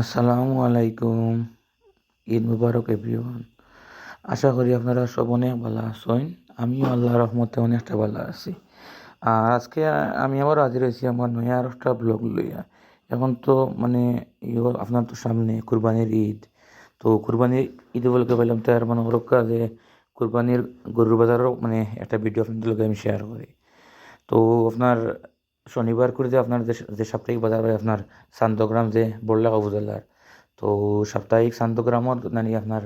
আসসালামু আলাইকুম। ঈদ মুবারক, এভরিওয়ান। আশা করি আপনারা সব অনেক ভালো আছেন। আমিও আল্লাহ রহমতে অনেকটা ভালো আছি। আর আজকে আমি আবার হাজির হয়েছি আমার নয়া আর একটা ব্লগ লইয়া। এখন তো মানে আপনার তো সামনে কুরবানির ঈদ। তো কুরবানির ঈদ উপলক্ষে পেলাম তো আর মানে ওরকা যে কুরবানির গরুর বাজারও মানে একটা ভিডিও আপনাদের আমি শেয়ার করি। তো আপনার শনিবার করে যে আপনার যে সাপ্তাহিক বাজার হয় আপনার শান্তগ্রাম যে বড়লাগা উপজেলার, তো সাপ্তাহিক শান্তগ্রামত নানি আপনার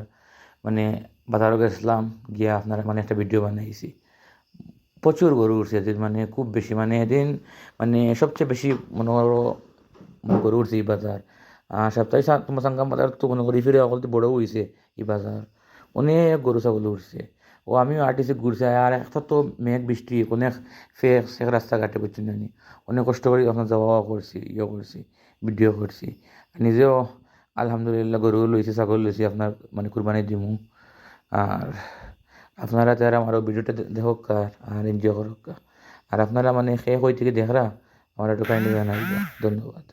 মানে বাজারও গেছিলাম গিয়া আপনার মানে একটা ভিডিও বানাইছি। প্রচুর গরু উঠছে এদিন মানে খুব বেশি মানে এদিন মানে সবচেয়ে বেশি মনে করো গরু উঠছে এই বাজার। সাপ্তাহিক তোমার সাঙ্গাম বাজার তো মনে করি ফিরে অকল বড় হয়েছে এই বাজার। অনেক গরু ছাগল উঠছে। ও আমিও আর্টিসে ঘুরছি আর একটা তো মেঘ বৃষ্টি অনেক ফেক সেক রাস্তাঘাটে বুঝছি না অনেক কষ্ট করে আপনার যাওয়া করছি ইয়ে করছি ভিডিও করছি নিজেও আলহামদুলিল্লাহ গরু লইছি ছাগল লইছি আপনার মানে কুরবানি দিমু আর আপনারা তারা আমার ভিডিওটা দেখক আর আর এনজয় করক আর আপনারা মানে সে কই থেকে দেখরা আমার একটু কাইন্ডলি জানাইব ধন্যবাদ